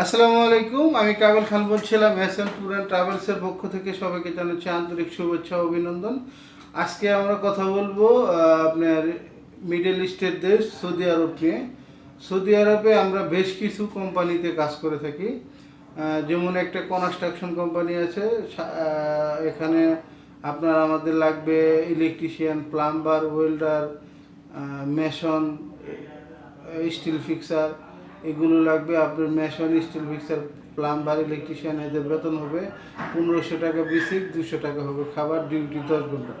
আসসালামু আলাইকুম, আমি কাবেল খান বলছিলাম এস এম ট্যুর অ্যান্ড ট্রাভেলসের পক্ষ থেকে সবাইকে জানাচ্ছি আন্তরিক শুভেচ্ছা অভিনন্দন। আজকে আমরা কথা বলব আপনার মিডল ইস্টের দেশ সৌদি আরব নিয়ে। সৌদি আরবে আমরা বেশ কিছু কোম্পানিতে কাজ করে থাকি। যেমন একটা কনস্ট্রাকশন কোম্পানি আছে এখানে আপনার আমাদের লাগবে electrician, plumber, welder mason, steel fixer. এগুলো লাগবে, আপনার mason steel fixer plumber electrician এদের বেতন হবে পনেরোশো টাকা বেসিক দুশো টাকা হবে খাবার ডিউটি দশ ঘণ্টা।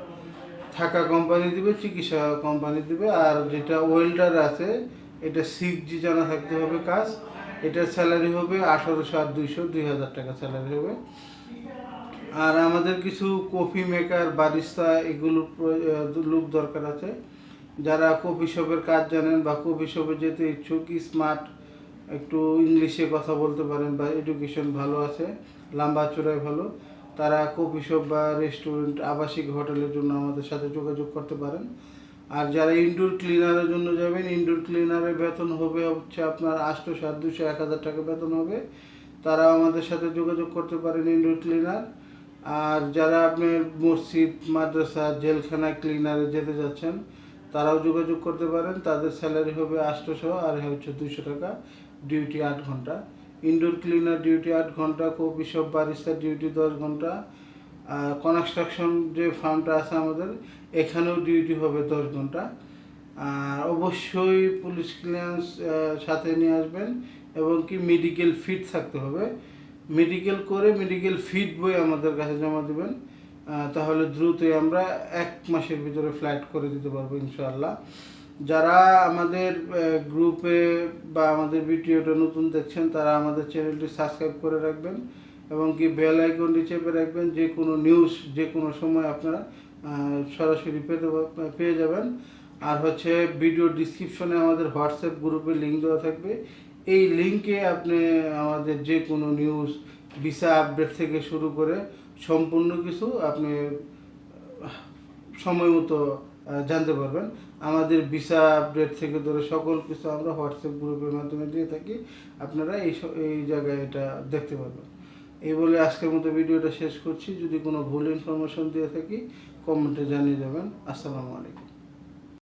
থাকা কোম্পানি দিবে, চিকিৎসা কোম্পানি দিবে, আর যেটা ওয়েল্ডার আছে, এটা সিক্স জি জানা থাকতে হবে কাজ। এটার স্যালারি হবে আঠারোশো আর দুইশো, দুই হাজার টাকা স্যালারি হবে। আর আমাদের কিছু কফি মেকার বারিস্তা এগুলো লোক দরকার আছে। যারা কফি শপের কাজ জানেন বা কফি শপে যেতে ইচ্ছুক স্মার্ট একটু ইংলিশে কথা বলতে পারেন বা এডুকেশন ভালো আছে, লম্বা চূড়ায় ভালো, তারা কফি শপ বা রেস্টুরেন্ট আবাসিক হোটেলের জন্য আমাদের সাথে যোগাযোগ করতে পারেন। আর যারা ইনডোর ক্লিনারের জন্য যাবেন ইনডোর ক্লিনারের বেতন হবে হচ্ছে আপনার আটশো সাত দুশো এক হাজার টাকা বেতন হবে। তারা আমাদের সাথে যোগাযোগ করতে পারেন ইনডোর ক্লিনার আর যারা আপনি মসজিদ, মাদ্রাসা জেলখানা ক্লিনারে যেতে যাচ্ছেন, তারাও যোগাযোগ করতে পারেন। তাদের স্যালারি হবে আটশোশো আর হচ্ছে দুশো টাকা। ডিউটি আট ঘণ্টা। ইনডোর ক্লিনার ডিউটি আট ঘণ্টা কপি শপ বারিস্তার ডিউটি দশ ঘণ্টা। আর কনস্ট্রাকশন যে ফার্মটা আছে আমাদের, এখানেও ডিউটি হবে দশ ঘণ্টা। আর অবশ্যই পুলিশ ক্লিয়ারেন্স সাথে নিয়ে আসবেন এবং কি মেডিকেল ফিট থাকতে হবে। মেডিকেল করে মেডিকেল ফিট বই আমাদের কাছে জমা দেবেন। তাহলে দ্রুতই আমরা এক মাসের ভিতরে ফ্লাইট করে দিতে পারব ইনশাআল্লাহ। যারা আমাদের গ্রুপে বা আমাদের ভিডিওটা নতুন দেখছেন, তারা আমাদের চ্যানেলটি সাবস্ক্রাইব করে রাখবেন এবং কি বেল আইকনটি চেপে রাখবেন, যে কোনো নিউজ যে কোনো সময় আপনারা সরাসরি পেতে পেয়ে যাবেন। আর হচ্ছে ভিডিও ডিসক্রিপশনে আমাদের হোয়াটসঅ্যাপ গ্রুপে লিঙ্ক দেওয়া থাকবে। এই লিঙ্কে আপনি আমাদের যে কোনো নিউজ ভিসা আপডেট থেকে শুরু করে সম্পূর্ণ কিছু আপনি সময় মতো জানতে পারবেন। আমাদের ভিসা আপডেট থেকে ধরে সকল কিছু আমরা হোয়াটসঅ্যাপ গ্রুপের মাধ্যমে দিয়ে থাকি। আপনারা এই এই জায়গায় এটা দেখতে পারবেন। এই বলে আজকের মতো ভিডিওটা শেষ করছি। যদি কোনো ভুল ইনফরমেশন দিয়ে থাকি কমেন্টে জানিয়ে দেবেন। আসসালামু আলাইকুম।